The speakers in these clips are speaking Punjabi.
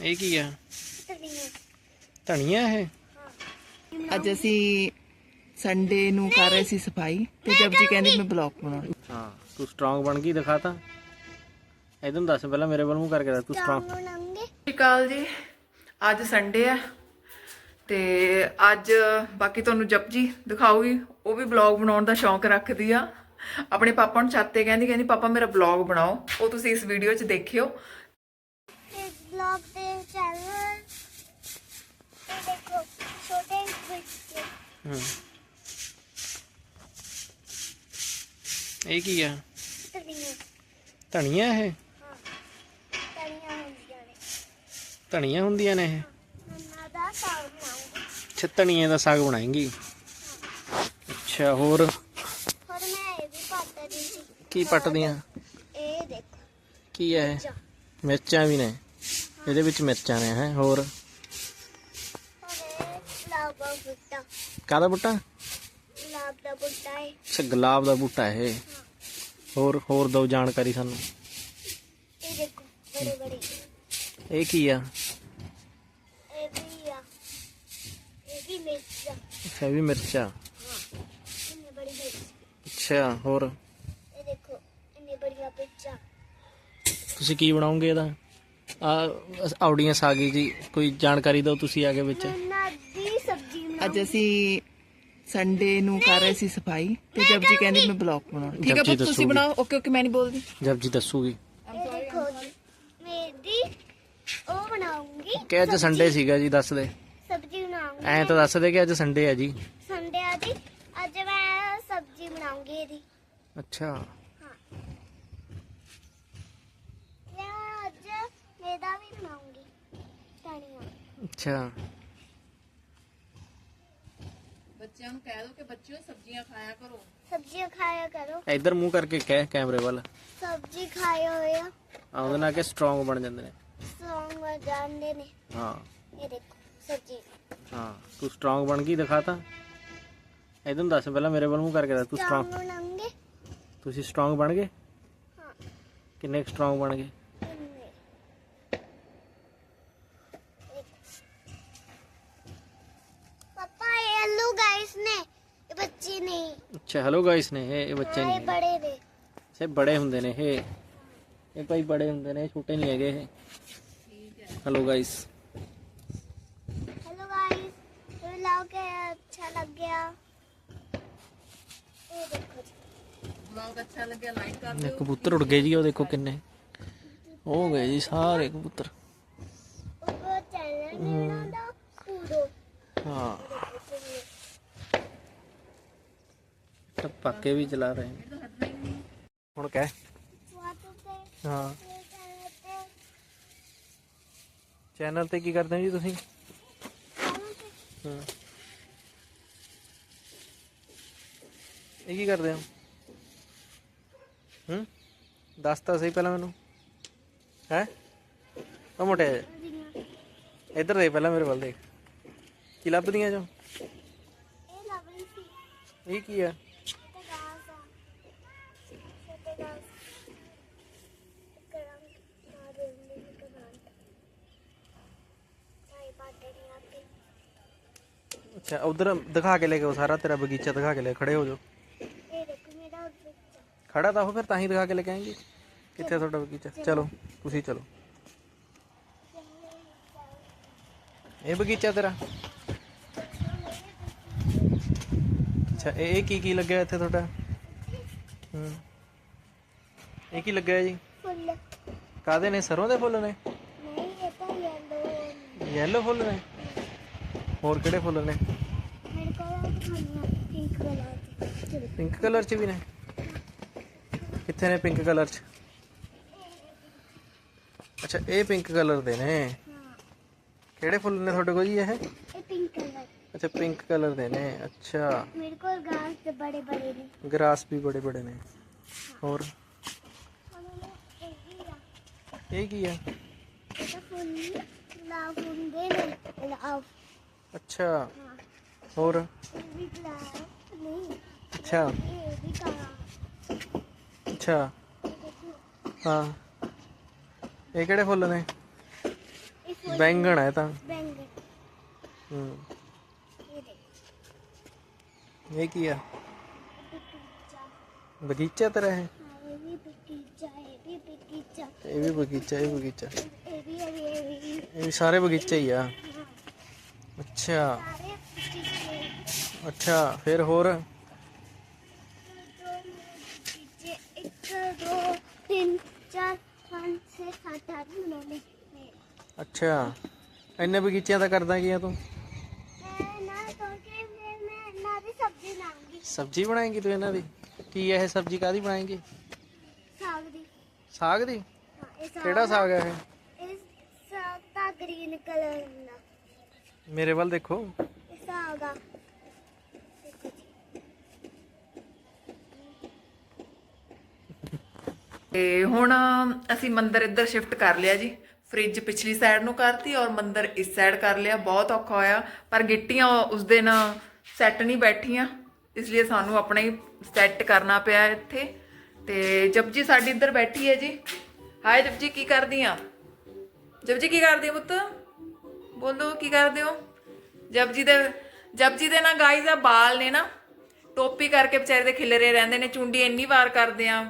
ਇਹ ਕੀ ਆ? ਧਨੀਆ। ਇਹ? ਅੱਜ ਅਸੀਂ ਸੰਡੇ ਨੂੰ ਕਰ ਰਹੇ ਸੀ ਸਫ਼ਾਈ ਤੇ ਜਪਜੀ ਕਹਿੰਦੀ ਮੈਂ ਬਲੌਗ ਬਣਾਉਣਾ ਹਾਂ ਤੂੰ ਸਟਰੋਂਗ ਬਣ ਗਈ ਦਿਖਾਤਾ ਇਦਾਂ ਦੱਸ ਪਹਿਲਾਂ ਮੇਰੇ ਵੱਲ ਮੂੰਹ ਕਰਕੇ ਦੱਸ ਤੂੰ ਸਟਰੋਂਗ ਬਣਾਉਂਗੇ। ਸਤਿ ਸ਼੍ਰੀ ਅਕਾਲ ਜੀ। ਅੱਜ ਸੰਡੇ ਆ ਤੇ ਅੱਜ ਬਾਕੀ ਤੁਹਾਨੂੰ ਜਪਜੀ ਦਿਖਾਊਗੀ। ਉਹ ਵੀ ਬਲੌਗ ਬਣਾਉਣ ਦਾ ਸ਼ੌਂਕ ਰੱਖਦੀ ਆ। ਆਪਣੇ ਪਾਪਾ ਨੂੰ ਚਾਤੇ ਕਹਿੰਦੀ ਕਹਿੰਦੀ ਪਾਪਾ ਮੇਰਾ ਬਲੌਗ ਬਣਾਓ। ਉਹ ਤੁਸੀਂ ਇਸ ਵੀਡੀਓ 'ਚ ਦੇਖਿਓ ਇਸ ਬਲੌਗ ਤੇ ਚੈਨਲ ਤੇ ਦੇਖੋ ਛੋਟੇ ਬੱਚੇ ਹੂੰ ਇਹ ਕੀ ਆ? ਧਨੀਆ। ਇਹ? ਹਾਂ ਧਨੀਆ ਹੁੰਦੀਆਂ ਨੇ। ਇਹ? ਮੰਮਾ ਦਾ ਸਾਗ ਬਣਾਉਂਗੀ। ਅੱਛਾ ਧਨੀਏ ਦਾ ਸਾਗ ਬਣਾਏਂਗੀ? ਅੱਛਾ ਹੋਰ? ਹੋਰ ਮੈਂ ਇਹ ਵੀ ਪੱਟ ਦੀ ਸੀ। ਕੀ ਪੱਟਦੀਆਂ? ਇਹ ਦੇਖੋ। ਕੀ ਹੈ ਮਿਰਚਾਂ। ਵੀ ਨੇ। ਇਹਦੇ ਵਿੱਚ ਮਿਰਚਾਂ ਨੇ ਹੈ ਹੋਰ? ਬੂਟਾ। ਕਾਹਦਾ ਬੂਟਾ? ਗੁਲਾਬ ਦਾ ਬੂਟਾ ਹੈ ਅੱਛਾ ਗੁਲਾਬ ਦਾ ਬੂਟਾ ਇਹ। ਹੋਰ ਹੋਰ ਦੋ ਜਾਣਕਾਰੀ ਸਾਨੂੰ। ਇਹ ਦੇਖੋ ਬੜੇ ਬੜੇ। ਇਹ ਕੀ ਆ? ਇਹ ਵੀ ਆ। ਇਹ ਵੀ ਮਿਰਚ ਆ। ਅੱਛਾ ਇਹ ਵੀ ਮਿਰਚਾਂ ਇੰਨੇ ਬੜੀ ਮਿਰਚ। ਅੱਛਾ ਹੋਰ? ਇਹ ਦੇਖੋ ਇੰਨੇ ਬੜੀਆਂ ਮਿਰਚਾਂ। ਤੁਸੀਂ ਕੀ ਬਣਾਓਗੇ ਇਹਦਾ? ਆ ਆਉੜੀਆਂ ਸਾਗੀ ਜੀ। ਕੋਈ ਜਾਣਕਾਰੀ ਦਿਓ ਤੁਸੀਂ ਆਗੇ ਵਿੱਚ। ਮੈਂ ਦੀ ਸਬਜ਼ੀ ਅੱਜ ਅਸੀਂ ਸੰਡੇ ਨੂੰ ਕਰ ਰਹੇ ਸੀ ਸਫ਼ਾਈ ਤੇ ਜਪਜੀ ਕਹਿੰਦੀ ਮੈਂ ਬਲੌਗ ਬਣਾਉਣਾ। ਠੀਕ ਹੈ ਪੁੱਤ ਤੁਸੀਂ। ਬਣਾਓ। ਓਕੇ ਓਕੇ ਮੈਂ ਨਹੀਂ ਬੋਲਦੀ। ਜਬ ਜੀ ਦੱਸੂਗੀ ਜੀ ਮੇਰੀ ਉਹ ਬਣਾਉਂਗੀ। ਕਿ ਅੱਜ ਸੰਡੇ ਸੀਗਾ ਜੀ ਦੱਸ ਦੇ। ਸਬਜ਼ੀ ਬਣਾਉਂਗੀ। ਐਂ ਤਾਂ ਦੱਸ ਦੇ ਕਿ ਅੱਜ ਸੰਡੇ ਹੈ ਜੀ। ਸੰਡੇ ਆ ਜੀ। ਅੱਜ ਮੈਂ ਸਬਜ਼ੀ ਬਣਾਉਂਗੀ ਇਹਦੀ। ਅੱਛਾ। ਮੈਂ ਅੱਜ ਮੇਦਾ ਵੀ ਬਣਾਉਂਗੀ। ਧਨੀਆ। ਅੱਛਾ। ਬੱਚਿਆਂ ਨੂੰ ਕਹਿ ਦਿਓ ਕਿ ਬੱਚਿਓ ਸਬਜ਼ੀਆਂ ਖਾਇਆ ਕਰੋ। ਸਬਜ਼ੀਆਂ ਖਾਇਆ ਕਰੋ। ਇੱਧਰ ਮੂੰਹ ਕਰਕੇ ਕਹਿ ਕੈਮਰੇ ਵੱਲ। ਸਬਜ਼ੀ ਖਾਏ ਹੋਏ ਆ। ਆਉਂਦੇ ਨਾਲ ਕਿ ਸਟਰੋਂਗ ਬਣ ਜਾਂਦੇ ਨੇ। ਸੌਂਗ ਜਾਂਦੇ ਨੇ। ਹਾਂ। ਇਹ ਦੇਖੋ ਸਬਜ਼ੀ। ਹਾਂ ਤੂੰ ਸਟਰੋਂਗ ਬਣ ਗਈ ਦਿਖਾਤਾ ਇਦਾਂ ਦੱਸ ਪਹਿਲਾਂ ਮੇਰੇ ਵੱਲ ਮੂੰਹ ਕਰਕੇ ਦੱਸ ਤੂੰ ਸਟਰੋਂਗ ਬਣਾਉਂਗੇ ਤੁਸੀਂ ਸਟਰੋਂਗ ਬਣ ਗਏ? ਹਾਂ। ਕਿੰਨੇ ਸਟਰੋਂਗ ਬਣ ਗਏ ਇੰਨੇ ਪਾਪਾ ਇਹ ਅੱਲੂ ਗਾਇਸ ਨੇ ਇਹ ਬੱਚੇ ਨੇ। ਅੱਛਾ ਹੈਲੋ ਗਾਇਸ ਨੇ ਇਹ ਬੱਚੇ ਨੇ ਬੜੇ ਨੇ। ਇਹ ਬੜੇ ਹੁੰਦੇ ਨੇ ਇਹ ਇਹ ਭਾਈ ਬੜੇ ਹੁੰਦੇ ਨੇ ਛੋਟੇ ਨਹੀਂ ਹੈਗੇ ਇਹ। ਹੈਲੋ ਗਾਇਸ ਹੈਲੋ ਗਾਇਸ ਇਹ ਲਾਓ ਅੱਛਾ ਲੱਗ ਇਹ ਦੇਖੋ ਬਲੌਗ ਅੱਛਾ ਲੱਗਿਆ ਲਾਈਕ ਕਰ ਦਿਓ। ਕਬੂਤਰ ਉੱਡ ਗਏ ਜੀ ਉਹ ਦੇਖੋ ਕਿੰਨੇ। ਉਹ ਗਏ ਜੀ ਸਾਰੇ ਕਬੂਤਰ। ਉਹ ਚੈਨਲ ਟਪਾਕੇ ਵੀ ਚਲਾ ਰਹੇ ਨੇ ਹੁਣ ਕਹਿ वाटर पे ਹਾਂ ये चैनल पे ਚੈਨਲ ਤੇ ਕੀ ਕਰਦੇ ਹੋ ਜੀ ਤੁਸੀਂ चैनल पे ਹਾਂ ਇਹ ਕੀ ਕਰਦੇ ਹੋ ਹੂੰ ਦੱਸ ਤਾਂ ਸਹੀ ਪਹਿਲਾਂ ਮੈਨੂੰ ਹੈ ਉਹ ਮੋਟੇ ਇੱਧਰ ਦੇਖ ਪਹਿਲਾਂ ਮੇਰੇ ਵੱਲ ਦੇਖ ਕੀ ਲੱਭਦੀਆਂ ਜੋ ये लवली सी ਇਹ ਕੀ ਆ ਅੱਛਾ ਉਧਰ ਦਿਖਾ ਕੇ ਲੈ ਕੇ ਆਓ ਸਾਰਾ ਤੇਰਾ ਬਗੀਚਾ ਦਿਖਾ ਕੇ ਲੈ ਖੜੇ ਹੋ ਜਾਓ। ਖੜਾ ਤਾਂ ਹੋ ਫਿਰ ਤਾਂ ਹੀ ਦਿਖਾ ਕੇ ਲੈ ਕੇ ਆਏਂਗੇ। ਕਿੱਥੇ ਤੁਹਾਡਾ ਬਗੀਚਾ? ਚਲੋ ਤੁਸੀਂ ਚਲੋ। ਇਹ ਬਗੀਚਾ ਤੇਰਾ? ਅੱਛਾ ਇਹ ਇਹ ਕੀ ਕੀ ਲੱਗਿਆ ਇੱਥੇ ਤੁਹਾਡਾ? ਹੂੰ। ਇਹ ਕੀ ਲੱਗਿਆ ਜੀ? ਫੁੱਲ। ਕਾਦੇ ਨੇ? ਸਰੋਂ ਦੇ ਫੁੱਲ ਨੇ? ਨਹੀਂ ਇਹ ਤਾਂ ਯੈਲੋ ਯੈਲੋ ਫੁੱਲ ਨੇ? ਹੋਰ ਕਿਹੜੇ ਫੁੱਲ ਨੇ मेरे को खाना पिंक कलर ਪਿੰਕ ਕਲਰ ਚ ਵੀ ਨੇ ਕਿੱਥੇ ਨੇ ਪਿੰਕ ਕਲਰ ਚ ਅੱਛਾ ਇਹ ਪਿੰਕ ਕਲਰ ਦੇ ਨੇ हाँ ਕਿਹੜੇ ਫੁੱਲ ਨੇ ਤੁਹਾਡੇ ਕੋਲ ਜੀ ਇਹ ये पिंक कलर ਅੱਛਾ ਪਿੰਕ ਕਲਰ ਦੇ ਨੇ ਅੱਛਾ मेरे को घास से बड़े बड़े ने ਗ੍ਰਾਸ ਵੀ ਬੜੇ ਬੜੇ ਨੇ ਹੋਰ ਇਹ ਕੀ ਆ ਅੱਛਾ, ਹੋਰ? ਅੱਛਾ। ਅੱਛਾ। ਹਾਂ। ਇਹ ਕਿਹੜੇ ਫੁੱਲ ਨੇ? ਬੈਂਗਣ ਹੈ ਤਾਂ। ਬੈਂਗਣ ਹੂੰ। ਇਹ ਕੀ ਆ? ਬਗੀਚਾ ਤੇਰਾ ਹੈ ਇਹ ਵੀ ਬਗੀਚਾ, ਇਹ ਵੀ ਬਗੀਚਾ। ਇਹ ਵੀ ਸਾਰੇ ਬਗੀਚੇ ਹੀ ਆ। ਅੱਛਾ। ਅੱਛਾ, ਫਿਰ ਹੋਰ? ਅੱਛਾ। ਇੰਨੇ ਬਗੀਚਿਆਂ ਦਾ ਕਰਦਾ ਕੀ ਆ ਤੂੰ? ਸਬਜ਼ੀ ਬਣਾਏਂਗੀ ਤੂੰ ਇਹਨਾਂ ਦੀ? ਕੀ ਇਹ ਸਬਜ਼ੀ ਕਾਦੀ ਬਣਾਏਂਗੀ? ਸਾਗ ਦੀ? ਸਾਗ ਦੀ ਕਿਹੜਾ ਸਾਗ ਹੈ ਇਹ ਸਾਗ ਤਾਂ ਗ੍ਰੀਨ ਕਲਰ ਦਾ। ਮੇਰੇ ਵੱਲ ਦੇਖੋ ये साग आ देखो जी ਤੇ ਹੁਣ ਅਸੀਂ ਮੰਦਰ ਇੱਧਰ ਸ਼ਿਫਟ ਕਰ ਲਿਆ ਜੀ ਫ੍ਰਿਜ ਪਿਛਲੀ ਸਾਈਡ ਨੂੰ ਕਰਤੀ ਔਰ ਮੰਦਰ ਇਸ ਸਾਈਡ ਕਰ ਲਿਆ ਬਹੁਤ ਔਖਾ ਹੋਇਆ ਪਰ ਗਿੱਟੀਆਂ ਉਸ ਦਿਨ ਸੈੱਟ ਨਹੀਂ ਬੈਠੀਆਂ ਇਸ ਲਈ ਸਾਨੂੰ ਆਪਣਾ ਹੀ ਸੈੱਟ ਕਰਨਾ ਪਿਆ ਇੱਥੇ ਤੇ ਜਪਜੀ ਸਾਡੀ ਇੱਧਰ ਬੈਠੀ ਹੈ ਜੀ ਹਾਏ ਜਪਜੀ ਕੀ ਕਰਦੀ ਆ ਜਪਜੀ ਕੀ ਕਰਦੀ ਆ ਪੁੱਤ ਬੋਲੋ, ਕੀ ਕਰਦੇ ਹੋ? ਜਪਜੀ ਦੇ ਜਪਜੀ ਦੇ ਨਾ ਗਾਈਜ਼ ਆ ਬਾਲ ਨੇ ਨਾ ਟੋਪੀ ਕਰਕੇ ਵਿਚਾਰੇ ਦੇ ਖਿਲਰੇ ਰਹਿੰਦੇ ਨੇ, ਚੁੰਡੀ ਇੰਨੀ ਵਾਰ ਕਰਦੇ ਆ।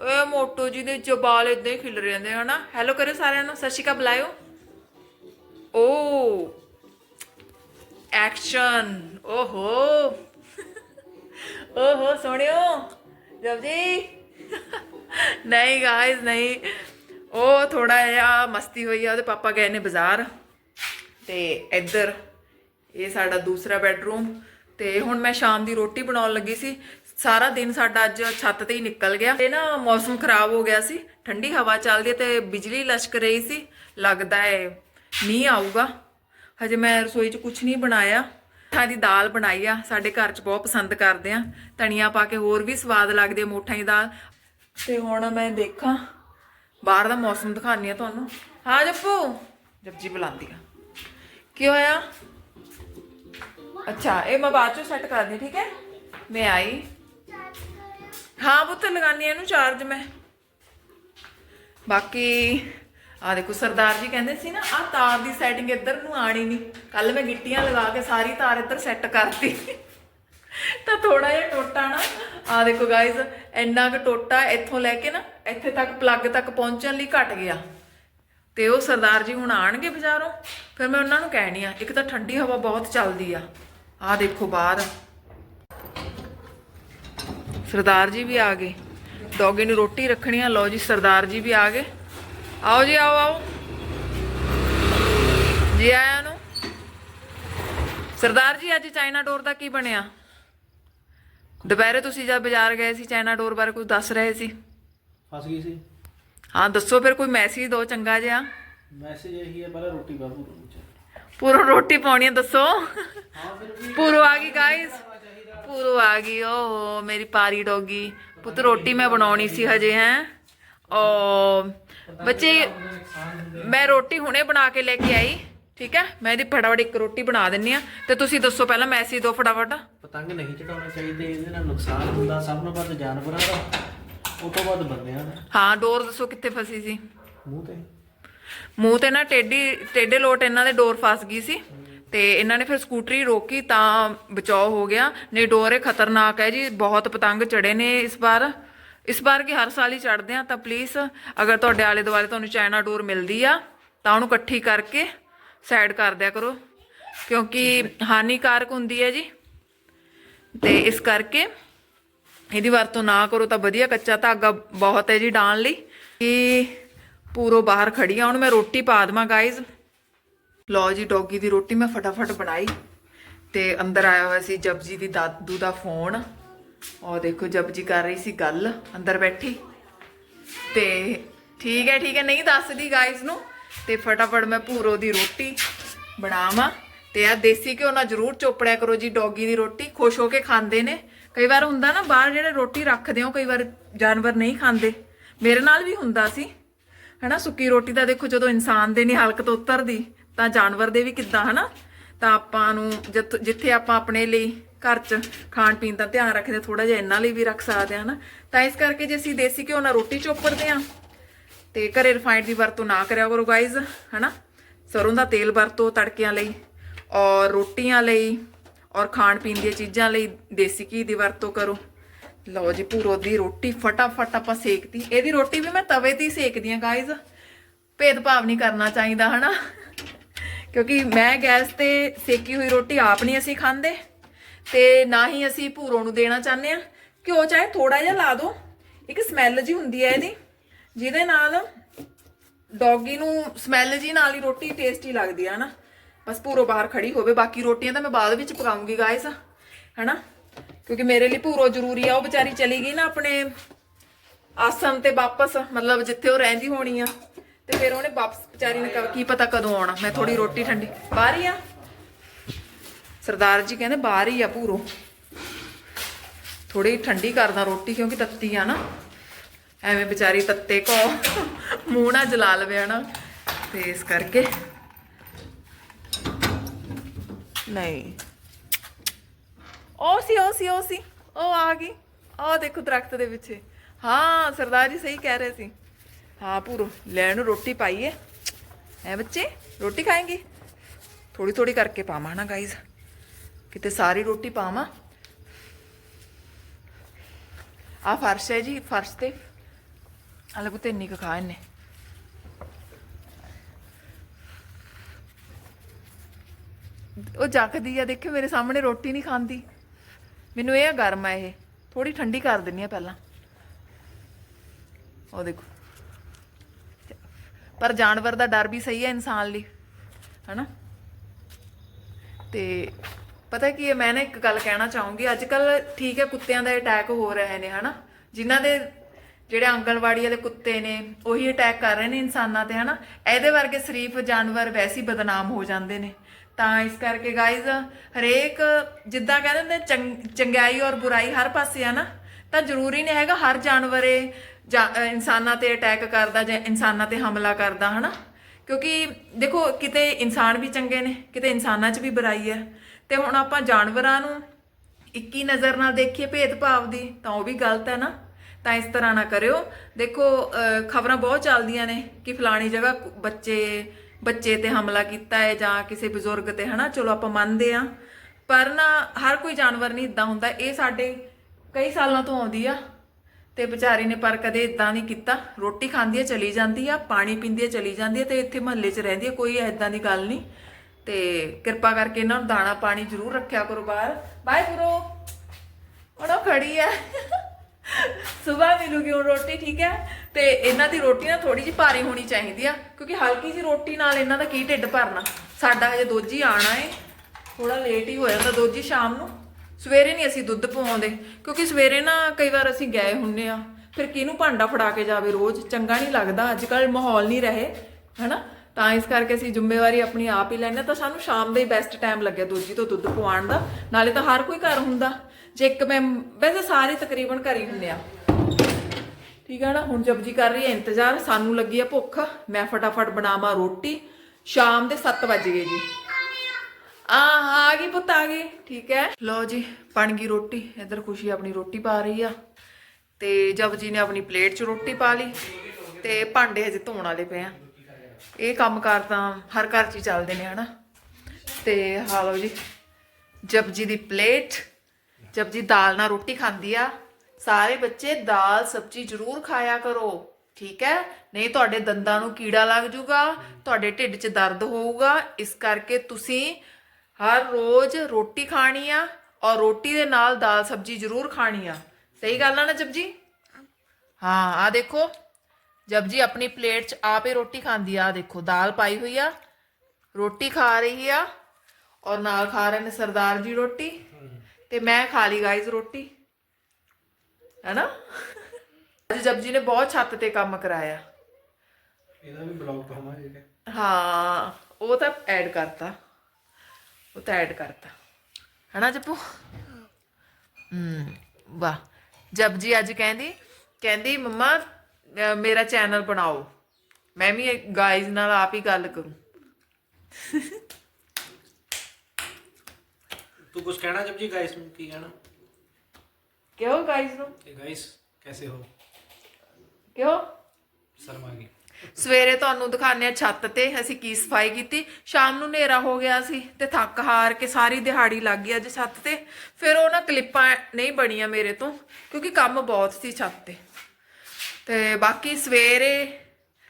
ਓਏ, ਮੋਟੋ ਜੀ ਦੇ ਜੋ ਬਾਲ ਇਦਾਂ ਹੀ ਖਿਲਰੇ ਰਹਿੰਦੇ ਹਨਾ? ਹੈਲੋ ਕਰਿਓ ਸਾਰਿਆਂ ਨੂੰ, ਸਤਿ ਸ਼੍ਰੀ ਅਕਾਲ, ਬੁਲਾਇਓ। ਓ ਐਕਸ਼ਨ ਓਹੋ। ਓਹੋ ਸੋਹਣਿਓ ਜਪਜੀ ਨਹੀਂ ਗਾਇਜ਼ ਨਹੀਂ। ਉਹ ਥੋੜਾ ਜਿਹਾ ਮਸਤੀ ਹੋਈ ਆ, ਉਹਦੇ ਪਾਪਾ ਗਏ ਨੇ ਬਾਜ਼ਾਰ। ਤੇ ਇੱਧਰ ਇਹ ਸਾਡਾ ਦੂਸਰਾ ਬੈੱਡਰੂਮ ਤੇ ਹੁਣ ਮੈਂ ਸ਼ਾਮ ਦੀ ਰੋਟੀ ਬਣਾਉਣ ਲੱਗੀ ਸੀ। ਸਾਰਾ ਦਿਨ ਸਾਡਾ ਅੱਜ ਛੱਤ ਤੇ ਹੀ ਨਿਕਲ ਗਿਆ। ਤੇ ਨਾ ਮੌਸਮ ਖਰਾਬ ਹੋ ਗਿਆ ਸੀ। ਠੰਡੀ ਹਵਾ ਚੱਲਦੀ ਹੈ ਤੇ ਬਿਜਲੀ ਲਸ਼ਕ ਰਹੀ ਸੀ। ਲੱਗਦਾ ਹੈ ਮੀਂਹ ਆਊਗਾ। ਹਜੇ ਮੈਂ ਰਸੋਈ 'ਚ ਕੁਝ ਨਹੀਂ ਬਣਾਇਆ। ਮੋਠਾਂ ਦੀ ਦਾਲ ਬਣਾਈ ਆ। ਸਾਡੇ ਘਰ 'ਚ ਬਹੁਤ ਪਸੰਦ ਕਰਦੇ ਆ। ਧਨੀਆ ਪਾ ਕੇ ਹੋਰ ਵੀ ਸਵਾਦ ਲੱਗਦੀ ਹੈ ਮੋਠਾਂ ਦੀ ਦਾਲ। ਤੇ ਹੁਣ ਮੈਂ ਦੇਖਾਂ। ਬਾਹਰ ਦਾ ਮੌਸਮ ਦਿਖਾਉਂਦੀ ਆ ਤੁਹਾਨੂੰ। ਹਾਂ ਜੱਪੂ। ਜਪਜੀ ਬੁਲਾਉਂਦੀ ਆ। ਕੀ ਹੋਇਆ? ਅੱਛਾ, ਇਹ ਮੈਂ ਬਾਅਦ ਚੋਂ ਸੈੱਟ ਕਰਦੀ, ਠੀਕ ਹੈ? ਮੈਂ ਆਈ। ਹਾਂ ਪੁੱਤ, ਲਗਾਨੀ ਇਹਨੂੰ ਚਾਰਜ ਮੈਂ। ਬਾਕੀ ਆ ਦੇਖੋ, ਸਰਦਾਰ ਜੀ ਕਹਿੰਦੇ ਸੀ ਨਾ ਆ ਤਾਰ ਦੀ ਸੈਟਿੰਗ ਇੱਧਰ ਨੂੰ ਆਣੀ ਨਹੀਂ। ਕੱਲ ਮੈਂ ਗਿੱਟੀਆਂ ਲਗਾ ਕੇ ਸਾਰੀ ਤਾਰ ਇੱਧਰ ਸੈੱਟ ਕਰਤੀ। ਤਾਂ ਥੋੜਾ ਜਿਹਾ ਟੋਟਾ ਨਾ। ਆ ਦੇਖੋ ਗਾਇਜ਼ ਇੰਨਾ ਕੁ ਟੋਟਾ ਇੱਥੋਂ ਲੈ ਕੇ ਨਾ, ਇੱਥੇ ਤੱਕ ਪਲੱਗ ਤੱਕ ਪਹੁੰਚਣ ਲਈ ਘਟ ਗਿਆ। ਤੇ ਉਹ ਸਰਦਾਰ ਜੀ ਹੁਣ ਆਣਗੇ ਬਾਜ਼ਾਰੋਂ, ਫਿਰ ਮੈਂ ਉਹਨਾਂ ਨੂੰ ਕਹਿਣੀ ਆ, ਇੱਕ ਤਾਂ ਠੰਡੀ ਹਵਾ ਬਹੁਤ ਚੱਲਦੀ ਆ। ਆ ਦੇਖੋ ਬਾਹਰ। ਸਰਦਾਰ ਜੀ ਵੀ ਆ ਗਏ। ਡੋਗੇ ਨੂੰ ਰੋਟੀ ਰੱਖਣੀ ਆ, ਲਓ ਜੀ ਸਰਦਾਰ ਜੀ ਵੀ ਆ ਗਏ। ਆਓ ਜੀ, ਆਓ ਆਓ। ਜੀ ਆਇਆਂ ਨੂੰ ਸਰਦਾਰ ਜੀ, ਅੱਜ ਚਾਈਨਾ ਡੋਰ ਦਾ ਕੀ ਬਣਿਆ? ਦੁਪਹਿਰੇ ਤੁਸੀਂ ਜਦ ਬਾਜ਼ਾਰ ਗਏ ਸੀ, ਚਾਈਨਾ ਡੋਰ ਬਾਰੇ ਕੁਝ ਦੱਸ ਰਹੇ ਸੀ? ਫਸ ਗਈ ਸੀ। ਹਾਂ ਦੱਸੋ ਫਿਰ ਕੋਈ ਮੈਸੇਜ ਦਿਓ ਚੰਗਾ ਜਿਹਾ। ਮੈਸੇਜ ਇਹੀ ਹੈ ਪਹਿਲਾਂ ਰੋਟੀ ਬਾਬੂ ਨੂੰ ਪੂਰੋ ਰੋਟੀ ਪਾਉਣੀ ਦੱਸੋ। ਹਾਂ ਵੀ ਪੂਰੋ ਆ ਗਈ ਗਾਇਸ ਪੂਰੋ ਆ ਗਈ ਓਹ ਮੇਰੀ ਪਾਰੀ ਡੋਗੀ। ਪੁੱਤ ਰੋਟੀ ਮੈਂ ਬਣਾਉਣੀ ਸੀ ਹਜੇ ਹੈ। ਓ ਬੱਚੇ ਮੈਂ ਰੋਟੀ ਹੁਣੇ ਬਣਾ ਕੇ ਲੈ ਕੇ ਆਈ ਠੀਕ ਹੈ? ਮੈਂ ਇਹਦੀ ਫਟਾਫਟ ਇੱਕ ਰੋਟੀ ਬਣਾ ਦਿੰਨੀ ਆ ਤੇ ਤੁਸੀਂ ਦੱਸੋ ਪਹਿਲਾਂ ਮੈਸੇਜ ਦਿਓ ਫਟਾਫਟ। ਪਤੰਗ ਨਹੀਂ ਚੜਾਉਣੇ ਚਾਹੀਦੇ ਇਹਦੇ ਨਾਲ ਨੁਕਸਾਨ ਹੁੰਦਾ ਸਭ ਨੂੰ ਵੱਧ ਜਾਨਵਰਾਂ ਦਾ। ਉਹ ਤੋਂ ਵੱਧ ਬੰਦਿਆਂ ਦਾ ਹਾਂ ਡੋਰ ਦੱਸੋ ਕਿੱਥੇ ਫਸੀ ਸੀ? ਮੂੰਹ ਤੇ। ਮੂੰਹ ਤੇ ਨਾ ਟੇਢੀ ਟੇਢੇ ਲੋਟ ਇਹਨਾਂ ਦੇ ਡੋਰ ਫਸ ਗਈ ਸੀ। ਤੇ ਇਹਨਾਂ ਨੇ ਫਿਰ ਸਕੂਟਰੀ ਰੋਕੀ ਤਾਂ ਬਚਾਅ ਹੋ ਗਿਆ। ਨਹੀਂ ਡੋਰ ਇਹ ਖਤਰਨਾਕ ਹੈ ਜੀ ਬਹੁਤ ਪਤੰਗ ਚੜੇ ਨੇ ਇਸ ਵਾਰ। ਇਸ ਵਾਰ ਕੀ ਹਰ ਸਾਲ ਹੀ ਚੜਦੇ ਆ ਤਾਂ ਪਲੀਜ਼ ਅਗਰ ਤੁਹਾਡੇ ਆਲੇ ਦੁਆਲੇ ਤੁਹਾਨੂੰ ਚਾਈਨਾ ਡੋਰ ਮਿਲਦੀ ਆ ਤਾਂ ਉਹਨੂੰ ਇਕੱਠੀ ਕਰਕੇ ਸਾਈਡ ਕਰ ਦਿਆ ਕਰੋ। ਕਿਉਂਕਿ ਹਾਨੀਕਾਰਕ ਹੁੰਦੀ ਹੈ ਜੀ। ਤੇ ਇਸ ਕਰਕੇ ਇਹਦੀ ਵਰਤੋਂ ਨਾ ਕਰੋ ਤਾਂ ਵਧੀਆ, ਕੱਚਾ ਧਾਗਾ ਬਹੁਤ ਹੈ ਜੀ ਡਾਣ ਲਈ। ਕਿ ਪੂਰੋ ਬਾਹਰ ਖੜੀ ਆ, ਹੁਣ ਮੈਂ ਰੋਟੀ ਪਾ ਦੇਵਾਂ ਗਾਇਜ਼ ਲਓ ਜੀ, ਡੌਗੀ ਦੀ ਰੋਟੀ ਮੈਂ ਫਟਾਫਟ ਬਣਾਈ ਤੇ ਅੰਦਰ ਆਇਆ ਹੋਇਆ ਸੀ ਜਪਜੀ ਦੀ ਦਾਦੂ ਦਾ ਫੋਨ। ਉਹ ਦੇਖੋ, ਜਪਜੀ ਕਰ ਰਹੀ ਸੀ ਗੱਲ, ਅੰਦਰ ਬੈਠੀ। ਤੇ ਠੀਕ ਹੈ ਠੀਕ ਹੈ, ਨਹੀਂ ਦੱਸਦੀ ਗਾਇਜ਼ ਨੂੰ। ਤੇ ਫਟਾਫਟ ਮੈਂ ਪੂਰੋ ਦੀ ਰੋਟੀ ਬਣਾਵਾਂ। ਤੇ ਆ ਦੇਸੀ ਘਿਓ ਨਾਲ ਜ਼ਰੂਰ ਚੋਪੜਿਆ ਕਰੋ ਜੀ, ਡੌਗੀ ਦੀ ਰੋਟੀ। ਖੁਸ਼ ਹੋ ਕੇ ਖਾਂਦੇ ਨੇ। ਕਈ ਵਾਰ ਹੁੰਦਾ ਨਾ ਬਾਹਰ ਜਿਹੜੇ ਰੋਟੀ ਰੱਖਦੇ ਹੋ, ਕਈ ਵਾਰ ਜਾਨਵਰ ਨਹੀਂ ਖਾਂਦੇ। ਮੇਰੇ ਨਾਲ ਵੀ ਹੁੰਦਾ ਸੀ। ਹਨਾ, ਸੁੱਕੀ ਰੋਟੀ ਤਾਂ ਦੇਖੋ ਜਦੋਂ ਇਨਸਾਨ ਦੇ ਨਹੀਂ ਹਲਕਤ ਉਤਰਦੀ, ਤਾਂ ਜਾਨਵਰ ਦੇ ਵੀ ਕਿੱਦਾਂ, ਹਨਾ? ਤਾਂ ਆਪਾਂ ਨੂੰ ਜਿੱਥੇ ਆਪਾਂ ਆਪਣੇ ਲਈ ਘਰ 'ਚ ਖਾਣ ਪੀਣ ਦਾ ਧਿਆਨ ਰੱਖਦੇ ਥੋੜਾ ਜਿਹਾ ਇਹਨਾਂ ਲਈ ਵੀ ਰੱਖ ਸਕਦੇ ਹਾਂ ਨਾ ਤਾਂ ਇਸ ਕਰਕੇ ਜੇ ਅਸੀਂ ਦੇਸੀ ਘਿਓ ਨਾਲ ਰੋਟੀ ਚੋਪਰਦੇ ਹਾਂ, ਤੇ ਘਰੇ ਰਿਫਾਈਨਡ ਦੀ ਵਰਤੋਂ ਨਾ ਕਰਿਆ ਕਰੋ ਗਾਇਜ਼ ਹਨਾ? ਸਰੋਂ ਦਾ ਤੇਲ ਵਰਤੋ ਤੜਕਿਆਂ ਲਈ ਔਰ ਰੋਟੀਆਂ ਲਈ। ਔਰ ਖਾਣ ਪੀਣ ਦੀਆਂ ਚੀਜ਼ਾਂ ਲਈ ਦੇਸੀ ਘੀ ਦੀ ਵਰਤੋਂ ਕਰੋ। ਲਓ ਜੀ ਪੂਰੋ ਦੀ ਰੋਟੀ ਫਟਾਫਟ ਆਪਾਂ ਸੇਕਤੀ। ਇਹਦੀ ਰੋਟੀ ਵੀ ਮੈਂ ਤਵੇ ਤੇ ਹੀ ਸੇਕਦੀ ਆ ਗਾਇਜ਼ ਭੇਦਭਾਵ ਨਹੀਂ ਕਰਨਾ ਚਾਹੀਦਾ, ਹਨਾ? ਕਿਉਂਕਿ ਮੈਂ ਗੈਸ ਤੇ ਸੇਕੀ ਹੋਈ ਰੋਟੀ ਆਪ ਨਹੀਂ ਅਸੀਂ ਖਾਂਦੇ ਤੇ ਨਾ ਹੀ ਅਸੀਂ ਭੂਰੋ ਨੂੰ ਦੇਣਾ ਚਾਹੁੰਦੇ ਆ ਘਿਓ ਚਾਹੇ ਥੋੜਾ ਜਿਹਾ ਲਾ ਦਿਓ, ਇੱਕ ਸਮੈਲ ਜੀ ਹੁੰਦੀ ਹੈ ਇਹਦੀ, ਜਿਹਦੇ ਨਾਲ ਡੌਗੀ ਨੂੰ ਸਮੈਲ ਜੀ ਨਾਲ ਹੀ ਰੋਟੀ ਟੇਸਟੀ ਲੱਗਦੀ ਆ ਨਾ ਬਸ ਭੂਰੋ ਬਾਹਰ ਖੜੀ ਹੋਵੇ, ਬਾਕੀ ਰੋਟੀਆਂ ਤਾਂ ਮੈਂ ਬਾਅਦ ਵਿੱਚ ਪਕਾਉਂਗੀ ਗਾਇਸ ਹਨਾ? ਕਿਉਂਕਿ ਮੇਰੇ ਲਈ ਭੂਰੋ ਜ਼ਰੂਰੀ ਆ, ਉਹ ਵਿਚਾਰੀ ਚਲੀ ਗਈ ਨਾ ਆਪਣੇ ਆਸਮ ਤੇ ਵਾਪਸ, ਮਤਲਬ ਜਿੱਥੇ ਉਹ ਰਹਿੰਦੀ ਹੋਣੀ ਆ, ਤੇ ਫਿਰ ਉਹਨੇ ਵਾਪਸ ਵਿਚਾਰੀ ਨੇ ਕੀ ਪਤਾ ਕਦੋਂ ਆਉਣਾ, ਮੈਂ ਥੋੜੀ ਰੋਟੀ ਠੰਡੀ। ਬਾਹਰ ਹੀ ਆ। ਸਰਦਾਰ ਜੀ ਕਹਿੰਦੇ ਬਾਹਰ ਹੀ ਆ ਭੂਰੋ ਥੋੜੀ ਠੰਡੀ ਕਰਦਾ ਰੋਟੀ, ਕਿਉਂਕਿ ਤੱਤੀ ਆ ਨਾ। ਐਵੇਂ ਵਿਚਾਰੀ ਤੱਤੇ ਕੋ ਮੂੰਹ ਨਾ ਜਲਾ ਲਵੇ ਨਾ ਤੇ ਇਸ ਕਰਕੇ ਨਹੀਂ। ਉਹ ਸੀ ਉਹ ਸੀ ਉਹ ਸੀ। ਉਹ ਆ ਗਈ। ਉਹ ਦੇਖੋ ਦਰਖਤ ਦੇ ਪਿੱਛੇ। ਹਾਂ, ਸਰਦਾਰ ਜੀ ਸਹੀ ਕਹਿ ਰਹੇ ਸੀ। ਹਾਂ ਪੂਰੋ ਲੈਣ ਨੂੰ ਰੋਟੀ ਪਾਈ ਹੈ ਐ ਬੱਚੇ, ਰੋਟੀ ਖਾਏਂਗੇ? ਥੋੜੀ ਥੋੜੀ ਕਰਕੇ ਪਾਵਾਂ ਨਾ ਗਾਈਜ਼ ਕਿਤੇ ਸਾਰੀ ਰੋਟੀ ਪਾਵਾਂ। ਆ ਫਰਸ਼ ਹੈ ਜੀ, ਫਰਸ਼ ਤੇ। ਅਲਗ ਤੇ ਇੰਨੀ ਕੁ ਖਾ ਇਹਨੇ। ਉਹ ਜੱਕਦੀ ਆ, ਦੇਖਿਓ ਮੇਰੇ ਸਾਹਮਣੇ ਰੋਟੀ ਨਹੀਂ ਖਾਂਦੀ। ਮੈਨੂੰ ਇਹ ਆ ਗਰਮ ਆ ਇਹ। ਥੋੜੀ ਠੰਡੀ ਕਰ ਦਿੰਨੀ ਆ ਪਹਿਲਾਂ। ਉਹ ਦੇਖੋ। ਪਰ ਜਾਨਵਰ ਦਾ ਡਰ ਵੀ ਸਹੀ ਹੈ ਇਨਸਾਨ ਲਈ, ਹਨਾ? ਤੇ ਪਤਾ ਕੀ ਹੈ ਮੈਂ ਨਾ ਇੱਕ ਗੱਲ ਕਹਿਣਾ ਚਾਹੂੰਗੀ। ਅੱਜ ਕੱਲ ਠੀਕ ਹੈ ਕੁੱਤਿਆਂ ਦਾ ਅਟੈਕ ਹੋ ਰਹੇ ਨੇ, ਹਨਾ? ਜਿਨ੍ਹਾਂ ਦੇ ਜਿਹੜੇ ਆਂਗਣਵਾੜੀ ਵਾਲੇ ਕੁੱਤੇ ਨੇ, ਉਹੀ ਅਟੈਕ ਕਰ ਰਹੇ ਨੇ ਇਨਸਾਨਾਂ ਤੇ, ਹਨਾ? ਇਹਦੇ ਵਰਗੇ ਸ਼ਰੀਫ ਜਾਨਵਰ ਵੈਸੇ ਬਦਨਾਮ ਹੋ ਜਾਂਦੇ ਨੇ। ਤਾਂ ਇਸ ਕਰਕੇ ਗਾਇਜ਼ ਹਰੇਕ ਜਿੱਦਾਂ ਕਹਿੰਦੇ ਹੁੰਦੇ ਚੰਗ- ਚੰਗਿਆਈ ਔਰ ਬੁਰਾਈ ਹਰ ਪਾਸੇ ਆ ਨਾ, ਤਾਂ ਜ਼ਰੂਰੀ ਨਹੀਂ ਹੈਗਾ ਹਰ ਜਾਨਵਰ ਇਹ ਜਾਂ- ਇਨਸਾਨਾਂ ਤੇ ਅਟੈਕ ਕਰਦਾ ਜਾਂ ਇਨਸਾਨਾਂ ਤੇ ਹਮਲਾ ਕਰਦਾ, ਹਨਾ? ਕਿਉਂਕਿ ਦੇਖੋ, ਕਿਤੇ ਇਨਸਾਨ ਵੀ ਚੰਗੇ ਨੇ, ਕਿਤੇ ਇਨਸਾਨਾਂ 'ਚ ਵੀ ਬੁਰਾਈ ਹੈ। ਤੇ ਹੁਣ ਆਪਾਂ ਜਾਨਵਰਾਂ ਨੂੰ ਇੱਕੀ ਨਜ਼ਰ ਨਾਲ ਦੇਖੀਏ ਭੇਦਭਾਵ ਦੀ, ਤਾਂ ਉਹ ਵੀ ਗਲਤ ਹੈ ਨਾ? ਤਾਂ ਇਸ ਤਰ੍ਹਾਂ ਨਾ ਕਰਿਓ। ਦੇਖੋ ਖਬਰਾਂ ਬਹੁਤ ਚੱਲਦੀਆਂ ਨੇ ਕਿ ਫਲਾਣੀ ਜਗ੍ਹਾ ਬੱਚੇ ਬੱਚੇ ਤੇ ਹਮਲਾ ਕੀਤਾ ਹੈ ਜਾਂ ਕਿਸੇ ਬਜ਼ੁਰਗ ਤੇ, ਹਨਾ? ਚਲੋ ਆਪਾਂ ਮੰਨਦੇ ਆ ਪਰ ਨਾ, ਹਰ ਕੋਈ ਜਾਨਵਰ ਨਹੀਂ ਇਦਾਂ ਹੁੰਦਾ। ਇਹ ਸਾਡੇ ਕਈ ਸਾਲਾਂ ਤੋਂ ਆਉਂਦੀ ਆ ਤੇ ਵਿਚਾਰੀ ਨੇ ਪਰ ਕਦੇ ਇਦਾਂ ਨਹੀਂ ਕੀਤਾ। ਰੋਟੀ ਖਾਂਦੀ ਹੈ ਚਲੀ ਜਾਂਦੀ ਆ, ਪਾਣੀ ਪੀਂਦੀ ਹੈ ਚਲੀ ਜਾਂਦੀ ਹੈ ਤੇ ਇੱਥੇ ਮਹੱਲੇ 'ਚ ਰਹਿੰਦੀ ਹੈ ਕੋਈ ਐਦਾਂ ਦੀ ਗੱਲ ਨਹੀਂ। ਤੇ ਕਿਰਪਾ ਕਰਕੇ ਇਹਨਾਂ ਨੂੰ ਦਾਣਾ ਪਾਣੀ ਜ਼ਰੂਰ ਰੱਖਿਆ ਕਰੋ ਬਾਹਰ। ਬਾਏ ਪੁਰੋ ਹੁਣ ਉਹ ਖੜੀ ਹੈ ਸਵੇਰ ਮਿਲੂਗੀ ਹੁਣ ਰੋਟੀ, ਠੀਕ ਹੈ? ਤੇ ਇਹਨਾਂ ਦੀ ਰੋਟੀ ਨਾ ਥੋੜੀ ਜਿਹੀ ਭਾਰੀ ਹੋਣੀ ਚਾਹੀਦੀ ਆ, ਕਿਉਂਕਿ ਹਲਕੀ ਜਿਹੀ ਰੋਟੀ ਨਾਲ ਇਹਨਾਂ ਦਾ ਕੀ ਢਿੱਡ ਭਰਨਾ? ਸਾਡਾ ਹਜੇ ਦੋਜੀ ਆਣਾ ਏ। ਥੋੜਾ ਲੇਟ ਹੀ ਹੋ ਜਾਂਦਾ ਦੋਜੀ ਸ਼ਾਮ ਨੂੰ। ਸਵੇਰੇ ਨਹੀਂ ਅਸੀਂ ਦੁੱਧ ਪਵਾਉਂਦੇ, ਕਿਉਂਕਿ ਸਵੇਰੇ ਨਾ ਕਈ ਵਾਰ ਅਸੀਂ ਗਏ ਹੁੰਨੇ ਆ, ਫਿਰ ਕਿਹਨੂੰ ਭਾਂਡਾ ਫੜਾ ਕੇ ਜਾਵੇ ਰੋਜ਼? ਚੰਗਾ ਨਹੀਂ ਲੱਗਦਾ ਅੱਜ ਕੱਲ ਮਾਹੌਲ ਨਹੀਂ ਰਹੇ, ਹਨਾ? ਤਾਂ ਇਸ ਕਰਕੇ ਅਸੀਂ ਜ਼ਿੰਮੇਵਾਰੀ ਆਪਣੀ ਆਪ ਹੀ ਲੈਣੇ ਤਾਂ ਸਾਨੂੰ ਸ਼ਾਮ ਦਾ ਹੀ ਬੈਸਟ ਟਾਈਮ ਲੱਗਿਆ ਦੋਜੀ ਤੋਂ ਦੁੱਧ ਪਵਾਉਣ ਦਾ। ਨਾਲੇ ਤਾਂ ਹਰ ਕੋਈ ਘਰ ਹੁੰਦਾ। ਜੇ ਇੱਕ ਮੈਂ, ਵੈਸੇ ਸਾਰੇ ਤਕਰੀਬਨ ਘਰ ਹੀ ਹੁੰਦੇ ਆ। ਠੀਕ ਹੈ ਨਾ? ਹੁਣ ਜਪਜੀ ਕਰ ਰਹੀ ਹੈ ਇੰਤਜ਼ਾਰ, ਸਾਨੂੰ ਲੱਗੀ ਆ ਭੁੱਖ। ਮੈਂ ਫਟਾਫਟ ਬਣਾਵਾਂ ਰੋਟੀ। ਸ਼ਾਮ ਦੇ 7 ਵਜ ਗਏ ਜੀ। ਆ ਆ ਗਈ ਪੁੱਤ, ਆ ਗਈ। ਠੀਕ ਹੈ? ਲਓ ਜੀ, ਬਣ ਗਈ ਰੋਟੀ। ਇਧਰ ਖੁਸ਼ੀ ਆਪਣੀ ਰੋਟੀ ਪਾ ਰਹੀ ਆ। ਤੇ ਜਪਜੀ ਨੇ ਆਪਣੀ ਪਲੇਟ 'ਚ ਰੋਟੀ ਪਾ ਲਈ। ਤੇ ਭਾਂਡੇ ਹਜੇ ਧੋਣ ਵਾਲੇ ਪਏ ਆ। ਇਹ ਕੰਮ ਕਾਰ ਤਾਂ ਹਰ ਘਰ 'ਚ ਹੀ ਚੱਲਦੇ ਨੇ, ਹਨਾ? ਤੇ ਹਾਂ ਲਓ ਜੀ ਜਪਜੀ ਦੀ ਪਲੇਟ। ਜਪਜੀ ਦਾਲ ਨਾਲ ਰੋਟੀ ਖਾਂਦੀ ਆ, ਸਾਰੇ ਬੱਚੇ ਦਾਲ, ਸਬਜ਼ੀ ਜ਼ਰੂਰ ਖਾਇਆ ਕਰੋ, ਠੀਕ ਹੈ? ਨਹੀਂ ਤੁਹਾਡੇ ਦੰਦਾਂ ਨੂੰ ਕੀੜਾ ਲੱਗ ਜਾਊਗਾ ਤੁਹਾਡੇ ਢਿੱਡ 'ਚ ਦਰਦ ਹੋਊਗਾ, ਇਸ ਕਰਕੇ ਤੁਸੀਂ ਹਰ ਰੋਜ਼ ਰੋਟੀ ਖਾਣੀ ਆ ਔਰ ਰੋਟੀ ਦੇ ਨਾਲ ਦਾਲ, ਸਬਜ਼ੀ ਜ਼ਰੂਰ ਖਾਣੀ ਆ। ਸਹੀ ਗੱਲ ਆ ਨਾ ਜਪਜੀ ਹਾਂ ਆ ਦੇਖੋ ਜਪਜੀ ਆਪਣੀ ਪਲੇਟ 'ਚ ਆਪੇ ਰੋਟੀ ਖਾਂਦੀ ਆ, ਆਹ ਦੇਖੋ, ਦਾਲ ਪਾਈ ਹੋਈ ਆ, ਰੋਟੀ ਖਾ ਰਹੀ ਆ ਔਰ ਨਾਲ ਖਾ ਰਹੇ ਨੇ ਸਰਦਾਰ ਜੀ ਰੋਟੀ। ਤੇ ਮੈਂ ਖਾ ਲਈ ਗਾਇਜ਼ ਰੋਟੀ। ਹੈਨਾ? ਅੱਜ ਜਪਜੀ ਨੇ ਬਹੁਤ ਛੱਤ ਤੇ ਕੰਮ ਕਰਾਇਆ। ਇਹਦਾ ਵੀ ਬਲੌਗ ਪਾਵਾਂਗੇ ਹਾਂ ਉਹ ਤਾਂ ਐਡ ਕਰਤਾ। ਉਹ ਤਾਂ ਐਡ ਕਰਤਾ। ਹਨਾ ਜੱਪੂ? ਹੂੰ ਵਾਹ। ਜਪਜੀ ਅੱਜ ਕਹਿੰਦੀ ਕਹਿੰਦੀ ਮੰਮਾ ਮੇਰਾ ਚੈਨਲ ਬਣਾਓ। ਮੈਂ ਵੀ ਗਾਇਜ਼ ਨਾਲ ਆਪ ਹੀ ਗੱਲ ਕਰੂੰ। ਤੂੰ ਕੁਝ ਕਹਿਣਾ ਜਪਜੀ ਗਾਇਸ ਨੂੰ? ਕੀ ਕਹਿਣਾ? ਕਿਉਂ ਗਾਇਸ ਨੂੰ? ਕਿ ਗਾਇਸ ਕੈਸੇ ਹੋ? ਕਿਉਂ? ਸ਼ਰਮਾ ਗਈ। ਸਵੇਰੇ ਤੁਹਾਨੂੰ ਦਿਖਾਉਂਦੇ ਆ ਛੱਤ ਤੇ ਅਸੀਂ ਕੀ ਸਫ਼ਾਈ ਕੀਤੀ। ਸ਼ਾਮ ਨੂੰ ਹਨੇਰਾ ਹੋ ਗਿਆ ਸੀ ਤੇ ਥੱਕ ਹਾਰ ਕੇ ਸਾਰੀ ਦਿਹਾੜੀ ਲੱਗ ਗਈ ਅੱਜ ਛੱਤ ਤੇ। ਫਿਰ ਉਹ ਨਾ ਕਲਿੱਪਾਂ ਨਹੀਂ ਬਣੀਆਂ ਮੇਰੇ ਤੋਂ ਕਿਉਂਕਿ ਕੰਮ ਬਹੁਤ ਸੀ ਛੱਤ ਤੇ। ਤੇ ਬਾਕੀ ਸਵੇਰੇ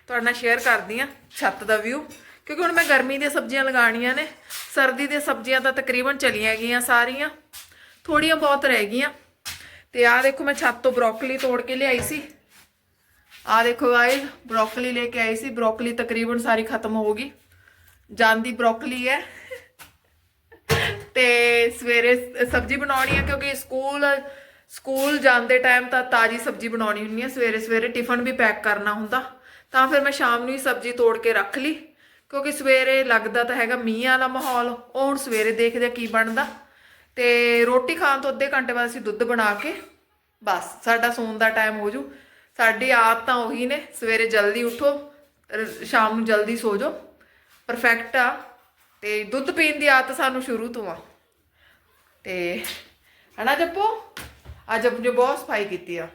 ਤੁਹਾਡੇ ਨਾਲ ਸ਼ੇਅਰ ਕਰਦੀ ਆ ਛੱਤ ਦਾ ਵਿਊ ਕਿਉਂਕਿ ਹੁਣ ਮੈਂ ਗਰਮੀ ਦੀਆਂ ਸਬਜ਼ੀਆਂ ਲਗਾਉਣੀਆਂ ਨੇ, ਸਰਦੀ ਦੀਆਂ ਸਬਜ਼ੀਆਂ ਤਾਂ ਤਕਰੀਬਨ ਚਲੀਆਂ ਗਈਆਂ ਸਾਰੀਆਂ ਥੋੜੀਆਂ ਬਹੁਤ ਰਹਿ ਗਈਆਂ। ਤੇ ਆਹ ਦੇਖੋ ਮੈਂ ਛੱਤ ਤੋਂ ਬਰੋਕਲੀ ਤੋੜ ਕੇ ਲਿਆਈ ਸੀ। ਆਹ ਦੇਖੋ ਗਾਇਸ ਬਰੋਕਲੀ ਲੈ ਕੇ ਆਈ ਸੀ, ਬਰੋਕਲੀ ਤਕਰੀਬਨ ਸਾਰੀ ਖਤਮ ਹੋ ਗਈ। ਜਾਂਦੀ ਬਰੋਕਲੀ ਹੈ। ਤੇ ਸਵੇਰੇ ਸਬਜ਼ੀ ਬਣਾਉਣੀ ਹੈ ਕਿਉਂਕਿ ਸਕੂਲ ਸਕੂਲ ਜਾਂਦੇ ਟਾਈਮ ਤਾਂ ਤਾਜੀ ਸਬਜ਼ੀ ਬਣਾਉਣੀ ਹੁੰਦੀ ਹੈ। ਸਵੇਰੇ ਸਵੇਰੇ ਟਿਫਨ ਵੀ ਪੈਕ ਕਰਨਾ ਹੁੰਦਾ। ਤਾਂ ਫਿਰ ਮੈਂ ਸ਼ਾਮ ਨੂੰ ਹੀ ਸਬਜ਼ੀ ਤੋੜ ਕੇ ਰੱਖ ਲਈ। ਕਿਉਂਕਿ ਸਵੇਰੇ ਲੱਗਦਾ ਤਾਂ ਹੈਗਾ ਮੀਂਹ ਵਾਲਾ ਮਾਹੌਲ, ਉਹ ਹੁਣ ਸਵੇਰੇ ਦੇਖਦੇ ਆ ਕੀ ਬਣਦਾ। ਤੇ ਰੋਟੀ ਖਾਣ ਤੋਂ ਅੱਧੇ ਘੰਟੇ ਬਾਅਦ ਅਸੀਂ ਦੁੱਧ ਬਣਾ ਕੇ, ਬਸ, ਸਾਡਾ ਸੌਣ ਦਾ ਟਾਈਮ ਹੋ ਜੂ। ਸਾਡੀ ਆਦਤ ਤਾਂ ਉਹੀ ਨੇ, ਸਵੇਰੇ ਜਲਦੀ ਉਠੋ ਸ਼ਾਮ ਨੂੰ ਜਲਦੀ ਸੋ ਜਾਓ। ਪਰਫੈਕਟ ਆ। ਤੇ ਦੁੱਧ ਪੀਣ ਦੀ ਆਦਤ ਸਾਨੂੰ ਸ਼ੁਰੂ ਤੋਂ ਆ। ਤੇ, ਹਨਾ ਜੱਪੋ? ਅੱਜ ਜੱਪੂ ਬਹੁਤ ਸਫ਼ਾਈ ਕੀਤੀ ਆ।